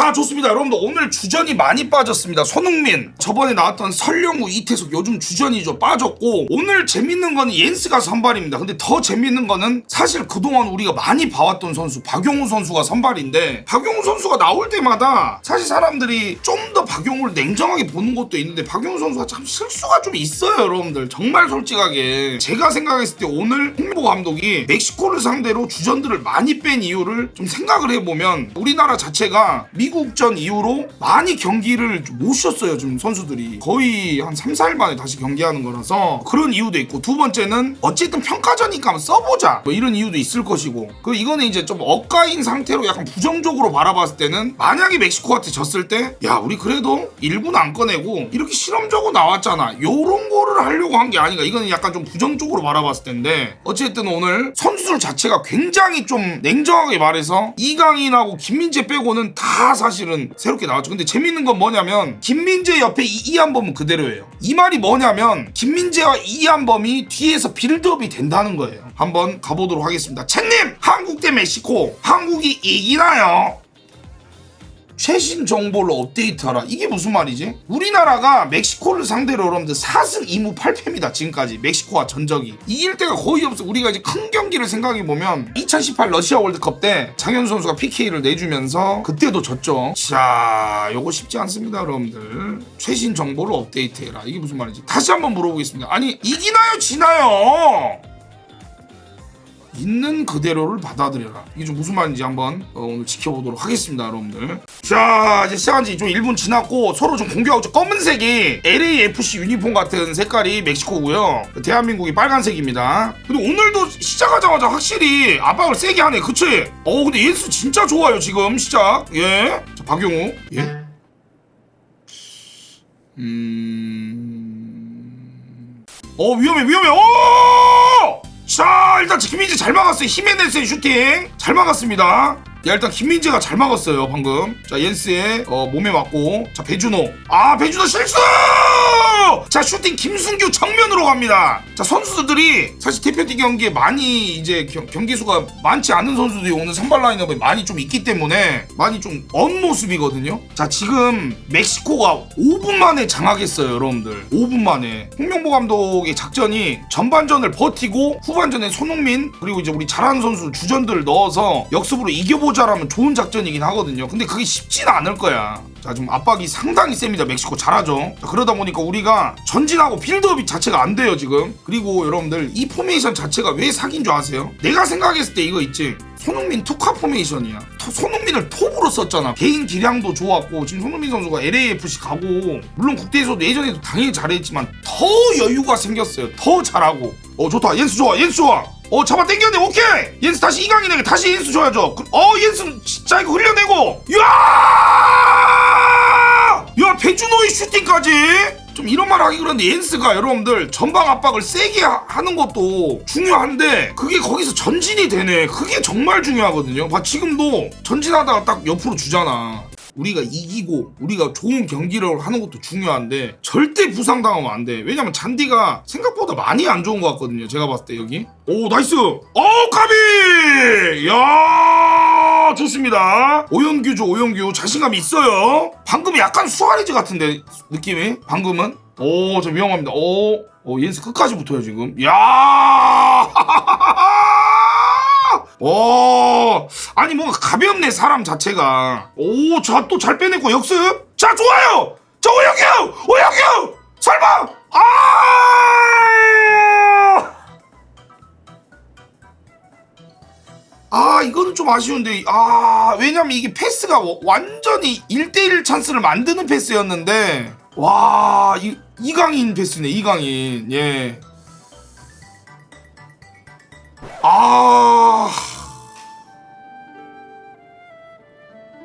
자 좋습니다. 여러분들 오늘 주전이 많이 빠졌습니다. 손흥민 저번에 나왔던 설령우 이태석 요즘 주전이죠. 빠졌고 오늘 재밌는 거는 옌스가 선발입니다. 근데 더 재밌는 거는 사실 그동안 우리가 많이 봐왔던 선수 박용우 선수가 선발인데 박용우 선수가 나올 때마다 사실 사람들이 좀 더 박용우를 냉정하게 보는 것도 있는데 박용우 선수가 참 실수가 좀 있어요 여러분들. 정말 솔직하게. 제가 생각했을 때 오늘 홍보 감독이 멕시코를 상대로 주전들을 많이 뺀 이유를 좀 생각을 해보면 우리나라 자체가 미 국전 이후로 많이 경기를 못 쉬었어요 지금 선수들이. 거의 한 3, 4일 만에 다시 경기하는 거라서 그런 이유도 있고 두 번째는 어쨌든 평가전이니까 한번 써보자. 뭐 이런 이유도 있을 것이고. 그 이거는 이제 좀 엇가인 상태로 약간 부정적으로 바라봤을 때는 만약에 멕시코한테 졌을 때 야 우리 그래도 1군 안 꺼내고 이렇게 실험적으로 나왔잖아. 요런 거를 하려고 한 게 아닌가. 이거는 약간 좀 부정적으로 바라봤을 텐데. 어쨌든 오늘 선수들 자체가 굉장히 좀 냉정하게 말해서 이강인하고 김민재 빼고는 다 사실은 새롭게 나왔죠. 근데 재밌는 건 뭐냐면 김민재 옆에 이- 이한범은 그대로예요. 이 말이 뭐냐면 김민재와 이한범이 뒤에서 빌드업이 된다는 거예요. 한번 가보도록 하겠습니다. 챗님! 한국 대 멕시코. 한국이 이기나요? 최신 정보를 업데이트하라. 이게 무슨 말이지? 우리나라가 멕시코를 상대로 여러분들 4승 2무 8패입니다. 지금까지 멕시코와 전적이 이길 때가 거의 없어. 우리가 이제 큰 경기를 생각해 보면 2018 러시아 월드컵 때 장현 선수가 PK를 내주면서 그때도 졌죠. 자, 요거 쉽지 않습니다, 여러분들. 최신 정보를 업데이트해라. 이게 무슨 말이지? 다시 한번 물어보겠습니다. 아니 이기나요, 지나요? 있는 그대로를 받아들여라. 이게 좀 무슨 말인지 한번 어, 오늘 지켜보도록 하겠습니다, 여러분들. 자, 이제 시작한 지 좀 1분 지났고 서로 좀 공개하고 있죠. 검은색이 LAFC 유니폼 같은 색깔이 멕시코고요. 대한민국이 빨간색입니다. 근데 오늘도 시작하자마자 확실히 압박을 세게 하네. 그치? 어, 근데 예수 진짜 좋아요, 지금 시작. 예. 자, 박용우. 예. 음. 어, 위험해, 위험해. 어! 자 일단 김민재 잘 막았어요. 히메네스의 슈팅. 잘 막았습니다. 야 일단 김민재가 잘 막았어요 방금. 자 옌스의 어, 몸에 맞고. 자 배준호 아 배준호 실수 자 슈팅 김순규 정면으로 갑니다. 자 선수들이 사실 대표팀 경기에 많이 이제 경, 경기 수가 많지 않은 선수들이 오늘 선발 라인업에 많이 좀 있기 때문에 많이 좀 언 모습이거든요. 자 지금 멕시코가 5분 만에 장악했어요 여러분들. 5분 만에. 홍명보 감독의 작전이 전반전을 버티고 후반전에 손흥민 그리고 이제 우리 잘하는 선수 주전들을 넣어서 역습으로 이겨보자라면 좋은 작전이긴 하거든요. 근데 그게 쉽지는 않을 거야 자 지금 압박이 상당히 셉니다. 멕시코 잘하죠. 자, 그러다 보니까 우리가 전진하고 빌드업이 자체가 안 돼요 지금. 그리고 여러분들 이 포메이션 자체가 왜 사기인 줄 아세요? 내가 생각했을 때 이거 있지. 손흥민 투카 포메이션이야. 토- 손흥민을 톱으로 썼잖아. 개인 기량도 좋았고 지금 손흥민 선수가 LAFC 가고 물론 국대에서도 예전에도 당연히 잘했지만 더 여유가 생겼어요. 더 잘하고. 어 좋다. 옌스 좋아. 옌스 좋아. 어 잡아 당겼네. 오케이. 옌스 다시 이강인에게 다시 옌스 줘야죠. 그- 어 옌스 진짜 이거 흘려내고. 야! 야 배준호의 슈팅까지 좀 이런 말 하기 그런데 옌스가 여러분들 전방 압박을 세게 하- 하는 것도 중요한데 그게 거기서 전진이 되네 그게 정말 중요하거든요 봐 지금도 전진하다가 딱 옆으로 주잖아 우리가 이기고 우리가 좋은 경기를 하는 것도 중요한데 절대 부상당하면 안 돼. 왜냐면 잔디가 생각보다 많이 안 좋은 것 같거든요. 제가 봤을 때 여기. 오 나이스. 오 까비. 야 좋습니다. 오영규죠 오영규 자신감 있어요. 방금 약간 수아레즈 같은데 느낌이 방금은. 오 저 위험합니다. 오. 오 옌스 끝까지 붙어요 지금. 야. 오, 아니 뭔가 가볍네 사람 자체가. 오, 자 또 잘 빼냈고 역습. 자 좋아요. 자 오영규, 오영규. 설마. 아! 아 이거는 좀 아쉬운데 아 왜냐면 이게 패스가 와- 완전히 1대1 찬스를 만드는 패스였는데 와 이, 이강인 패스네 이강인 예 아.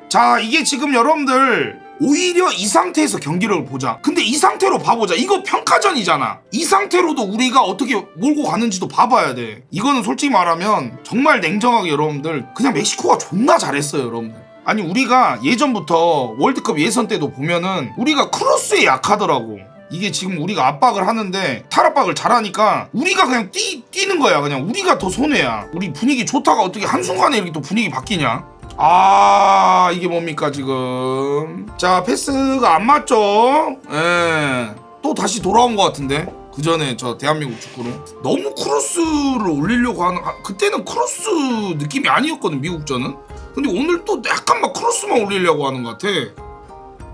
자, 이게 지금 여러분들 오히려 이 상태에서 경기를 보자. 근데 이 상태로 봐보자. 이거 평가전이잖아. 이 상태로도 우리가 어떻게 몰고 가는지도 봐봐야 돼. 이거는 솔직히 말하면 정말 냉정하게 여러분들 그냥 멕시코가 존나 잘했어요, 여러분들. 아니 우리가 예전부터 월드컵 예선 때도 보면은 우리가 크로스에 약하더라고. 이게 지금 우리가 압박을 하는데 탈압박을 잘하니까 우리가 그냥 뛰, 뛰는 거야 그냥 우리가 더 손해야 우리 분위기 좋다가 어떻게 한순간에 이렇게 또 분위기 바뀌냐 아 이게 뭡니까 지금? 자 패스가 안 맞죠? 예또 다시 돌아온 것 같은데? 그 전에 저 대한민국 축구로. 너무 크로스를 올리려고 하는 아, 그때는 크로스 느낌이 아니었거든 미국전은. 근데 오늘 또 약간 막 크로스만 올리려고 하는 것 같아.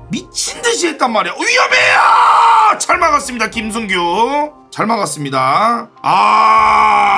미친 듯이 했단 말이야. 위험해요! 잘 막았습니다 김승규. 잘 막았습니다. 아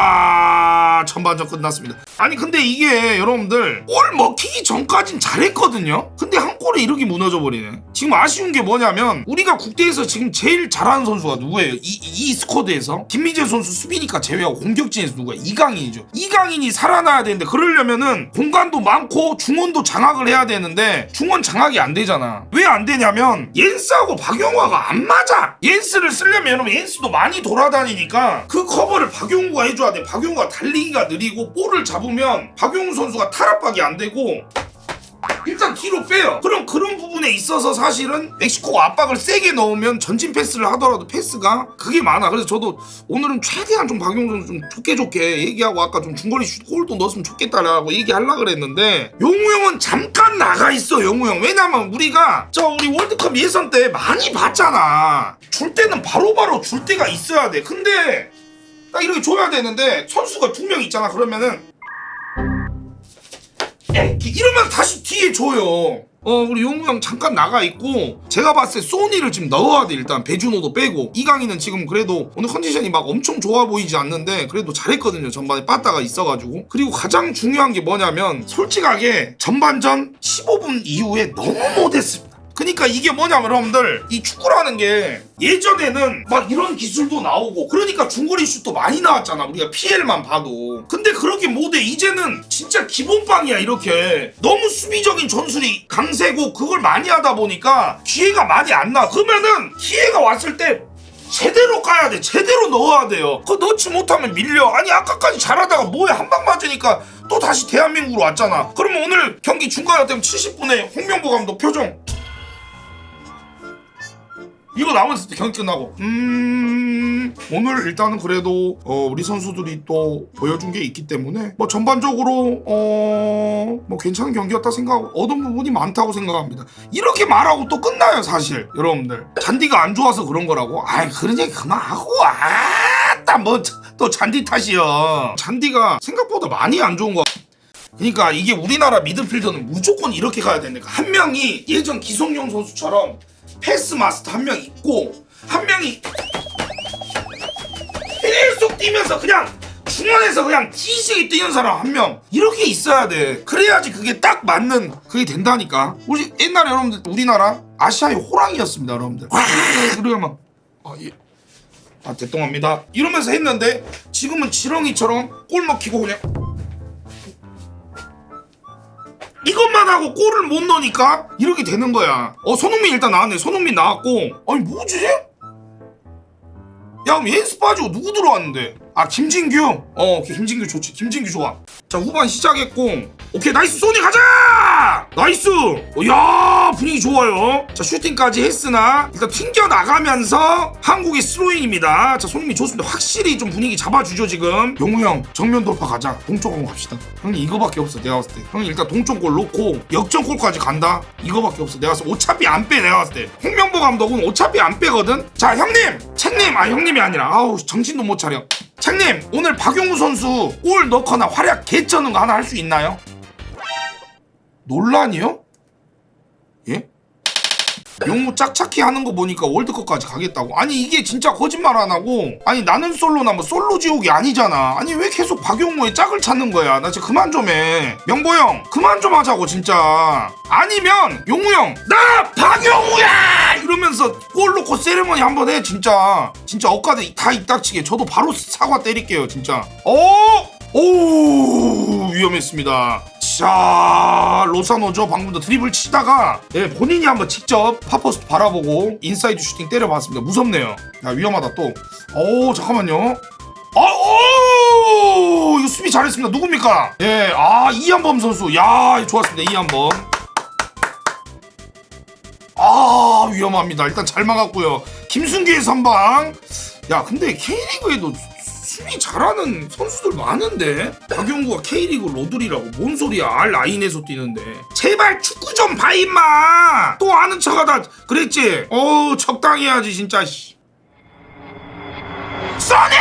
전반전 끝났습니다. 아니 근데 이게 여러분들 골 먹히기 전까진 잘했거든요? 근데 한 골에 이렇게 무너져 버리네. 지금 아쉬운 게 뭐냐면 우리가 국대에서 지금 제일 잘하는 선수가 누구예요? 이, 이 스쿼드에서? 김민재 선수 수비니까 제외하고 공격진에서 누구야? 이강인이죠. 이강인이 살아나야 되는데 그러려면은 공간도 많고 중원도 장악을 해야 되는데 중원 장악이 안 되잖아. 왜 안 되냐면 옌스하고 박용화가 안 맞아. 옌스를 쓰려면 옌스도 많이 돌아다니니까 그 커버를 박용우가 해줘야 돼. 박용우가 달리기 가 느리고 볼을 잡으면 박용우 선수가 탈압박이 안 되고 일단 뒤로 빼요. 그럼 그런 부분에 있어서 사실은 멕시코가 압박을 세게 넣으면 전진 패스를 하더라도 패스가 그게 많아. 그래서 저도 오늘은 최대한 좀 박용 선수 좀 좋게 좋게 얘기하고 아까 좀 중거리 슛 골도 넣었으면 좋겠다라고 얘기하려 그랬는데 용우 형은 잠깐 나가 있어 용우 형. 왜냐면 우리가 저 우리 월드컵 예선 때 많이 봤잖아. 줄 때는 바로바로 줄 때가 있어야 돼. 근데 딱 이렇게 줘야 되는데 선수가 두 명 있잖아. 그러면은. 이러면 다시 뒤에 줘요. 어 우리 용우 형 잠깐 나가 있고 제가 봤을 때 소니를 지금 넣어야 돼 일단. 배준호도 빼고. 이강인은 지금 그래도 오늘 컨디션이 막 엄청 좋아 보이지 않는데 그래도 잘했거든요 전반에. 빠따가 있어가지고. 그리고 가장 중요한 게 뭐냐면 솔직하게 전반전 15분 이후에 너무 못했습니다 그러니까 이게 뭐냐면 여러분들? 이 축구라는 게 예전에는 막 이런 기술도 나오고 그러니까 중거리 슛도 많이 나왔잖아. 우리가 PL만 봐도. 근데 그렇게 못해. 이제는 진짜 기본빵이야 이렇게. 너무 수비적인 전술이 강세고 그걸 많이 하다 보니까 기회가 많이 안 나. 그러면은 기회가 왔을 때 제대로 까야 돼. 제대로 넣어야 돼요. 그거 넣지 못하면 밀려. 아니 아까까지 잘하다가 뭐에 한방 맞으니까 또 다시 대한민국으로 왔잖아. 그러면 오늘 경기 중간에 되면 70분에 홍명보 감독 표정 이거 나왔을 때 경기 끝나고. 음. 오늘 일단은 그래도 어, 우리 선수들이 또 보여준 게 있기 때문에 뭐 전반적으로 어뭐 괜찮은 경기였다 생각하고 얻은 부분이 많다고 생각합니다. 이렇게 말하고 또 끝나요 사실. 여러분들. 잔디가 안 좋아서 그런 거라고. 아이 그런 얘기 그만하고. 아따 뭐 또 잔디 탓이야 잔디가 생각보다 많이 안 좋은 거 그러니까 이게 우리나라 미드필더는 무조건 이렇게 가야 되니까. 한 명이 예전 기성용 선수처럼 패스 마스터 한 명 있고 한 명이 계속 뛰면서 그냥 중원에서 그냥 기시게 뛰는 사람 한 명. 이렇게 있어야 돼. 그래야지 그게 딱 맞는 그게 된다니까. 우리 옛날에 여러분들 우리나라 아시아의 호랑이였습니다 여러분들. 와 그러면 아 예. 아 대통합니다. 이러면서 했는데 지금은 지렁이처럼 골 먹히고 그냥 이것만 하고 골을 못 넣으니까 이렇게 되는 거야. 어 손흥민 일단 나왔네. 손흥민 나왔고 아니 뭐지? 야 그럼 옌스 빠지고 누구 들어왔는데? 아 김진규. 어 오케이 김진규 좋지. 김진규 좋아. 자 후반 시작했고 오케이 나이스 소니 가자. 나이스. 어, 야 분위기 좋아요. 자 슈팅까지 했으나 일단 튕겨 나가면서 한국의 스로잉입니다. 자 손흥민 좋습니다. 확실히 좀 분위기 잡아주죠 지금. 용우 형 정면 돌파 가자. 동쪽 한번 갑시다. 형님 이거밖에 없어 내가 봤을 때. 형님 일단 동쪽 골 놓고 역전골까지 간다. 이거밖에 없어 내가 봤을 때. 어차피 안 빼 내가 봤을 때. 홍명보 감독은 어차피 안 빼거든. 자 형님 책님 아 형님이 아니라 아우 정신도 못 차려. 책님 오늘 박용우 선수 골 넣거나 활약 개쩌는 거 하나 할 수 있나요? 논란이요? 예? 용우 짝짝히 하는 거 보니까 월드컵까지 가겠다고. 아니 이게 진짜 거짓말 안 하고. 아니 나는 솔로나 뭐 솔로 지옥이 아니잖아. 아니 왜 계속 박용우의 짝을 찾는 거야? 나 진짜 그만 좀 해. 명보 형 그만 좀 하자고 진짜. 아니면 용우 형 나 박용우야! 이러면서 골 넣고 세레머니 한번 해 진짜. 진짜 억가들 다 입닥치게. 저도 바로 사과 때릴게요 진짜. 어? 오 위험했습니다. 자 로사노죠. 방금도 드리블 치다가 예, 본인이 한번 직접 파포스트 바라보고 인사이드 슈팅 때려봤습니다. 무섭네요. 야 위험하다 또오 잠깐만요. 아오! 이거 수비 잘했습니다. 누굽니까? 예아 이한범 선수. 야 좋았습니다 이한범. 아 위험합니다. 일단 잘 막았고요. 김순기의 선방. 야 근데 K리그에도 수- 수비 잘하는 선수들 많은데 박용구가 K리그 로드리라고 뭔 소리야 알 라인에서 뛰는데 제발 축구 좀 봐 임마 또 아는 척하다 그랬지 어우 적당히 해야지 진짜 씨. 써니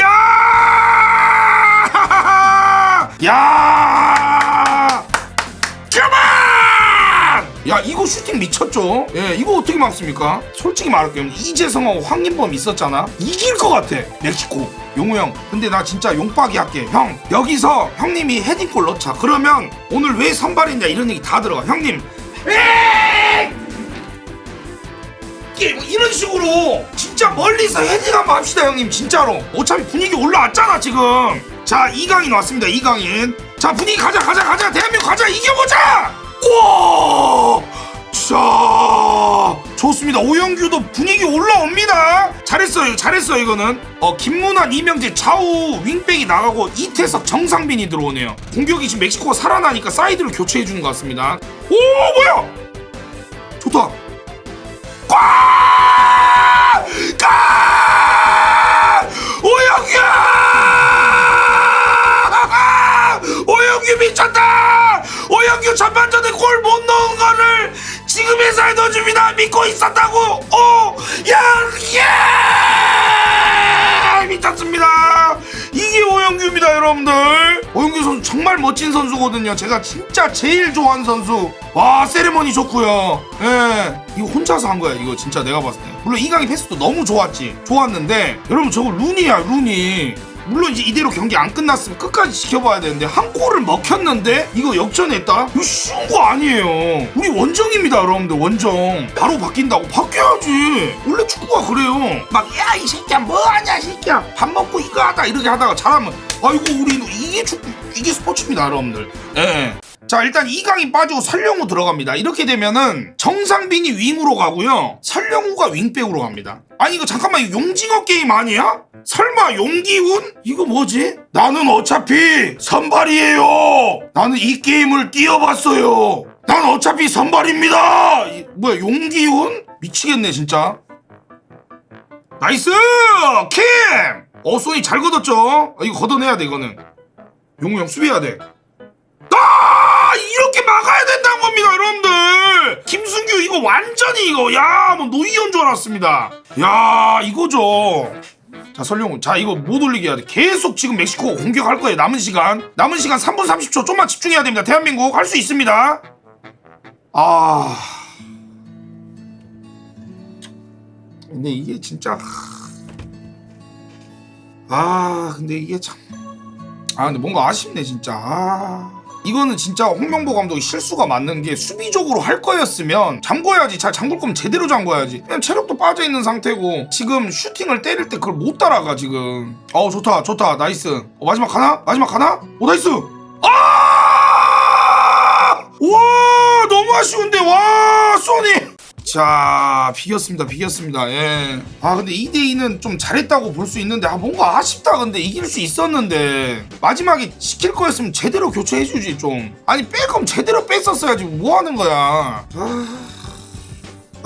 야! 야! 야 이거 슈팅 미쳤죠? 예 이거 어떻게 막습니까? 솔직히 말할게요. 이재성하고 황인범 있었잖아. 이길 것 같아 멕시코. 용우 형 근데 나 진짜 용빡이 할게. 형 여기서 형님이 헤딩골 넣자. 그러면 오늘 왜 선발했냐 이런 얘기 다 들어가. 형님. 에이! 뭐 이런 식으로 진짜 멀리서 헤딩 한번 합시다 형님 진짜로. 어차피 분위기 올라왔잖아 지금. 자 이강인 왔습니다 이강인. 자 분위기 가자 가자 가자. 대한민국 가자 이겨보자! 우 와 자 좋습니다 오영규도 분위기 올라옵니다 잘했어요 잘했어요 이거는 어 김문환 이명재 좌우 윙백이 나가고 이태석 정상빈이 들어오네요 공격이 지금 멕시코가 살아나니까 사이드를 교체해 주는 것 같습니다 오 뭐야 좋다 꽝! 꽝! 오영규! 오영규 미쳤다! 오영규 전반전에 골 못 넣은 거를 지금 회사에 넣어줍니다! 믿고 있었다고! 오! 야! 예! 미쳤습니다! 이게 오영규입니다, 여러분들! 오영규 선수 정말 멋진 선수거든요. 제가 진짜 제일 좋아하는 선수. 와, 세레머니 좋고요. 예. 이거 혼자서 한 거야, 이거 진짜 내가 봤을 때. 물론 이강인 패스도 너무 좋았지. 좋았는데, 여러분 저거 룬이야, 룬이. 물론 이제 이대로 경기 안 끝났으면 끝까지 지켜봐야 되는데 한 골을 먹혔는데 이거 역전했다? 이거 쉬운 거 아니에요. 우리 원정입니다, 여러분들 원정. 바로 바뀐다고 바뀌어야지. 원래 축구가 그래요. 막 야 이 새끼야 뭐하냐 이 새끼야 밥 먹고 이거 하다 이렇게 하다가 잘하면 아이고 우리 이게 축구 이게 스포츠입니다, 여러분들. 예. 자 일단 이강인 빠지고 설령우 들어갑니다 이렇게 되면은 정상빈이 윙으로 가고요 설령우가 윙백으로 갑니다 아니 이거 잠깐만 이거 용징어 게임 아니야? 설마 용기훈? 이거 뭐지? 나는 어차피 선발이에요 나는 이 게임을 뛰어봤어요 난 어차피 선발입니다 이- 뭐야 용기훈? 미치겠네 진짜 나이스 킴! 어 소니 잘 걷었죠? 아, 이거 걷어내야 돼 이거는 용우 형 수비해야 돼아 이렇게 막아야 된다는 겁니다 여러분들. 김승규 이거 완전히 이거 야 뭐 노이온 줄 알았습니다. 야 이거죠. 자 설령우 자 이거 못 올리게 해야 돼. 계속 지금 멕시코가 공격할 거예요 남은 시간. 남은 시간 3분 30초 좀만 집중해야 됩니다. 대한민국 할 수 있습니다. 아. 근데 이게 진짜 아 근데 이게 참. 아 근데 뭔가 아쉽네 진짜. 아 이거는 진짜 홍명보 감독이 실수가 맞는 게 수비적으로 할 거였으면 잠궈야지. 잘 잠글 거면 제대로 잠궈야지. 그냥 체력도 빠져있는 상태고 지금 슈팅을 때릴 때 그걸 못 따라가 지금. 어 좋다 좋다. 나이스. 어, 마지막 가나? 마지막 가나? 오 나이스. 아! 와 너무 아쉬운데. 와 소니 자 비겼습니다 비겼습니다. 예. 아 근데 2대2는 좀 잘했다고 볼 수 있는데 아 뭔가 아쉽다 근데 이길 수 있었는데. 마지막에 시킬 거였으면 제대로 교체해주지 좀. 아니 뺄 거면 제대로 뺐었어야지 뭐 하는 거야. 아...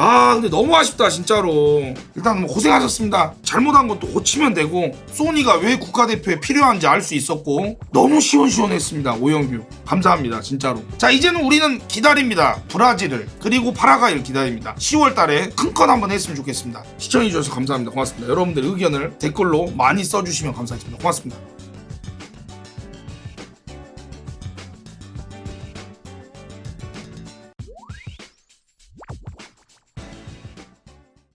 아 근데 너무 아쉽다 진짜로. 일단 뭐 고생하셨습니다. 잘못한 것도 고치면 되고 소니가 왜 국가대표에 필요한지 알 수 있었고 너무 시원시원했습니다 오영규. 감사합니다 진짜로. 자 이제는 우리는 기다립니다 브라질을. 그리고 파라과이를 기다립니다. 10월 달에 큰 건 한번 했으면 좋겠습니다. 시청해주셔서 감사합니다. 고맙습니다. 여러분들 의견을 댓글로 많이 써주시면 감사하겠습니다. 고맙습니다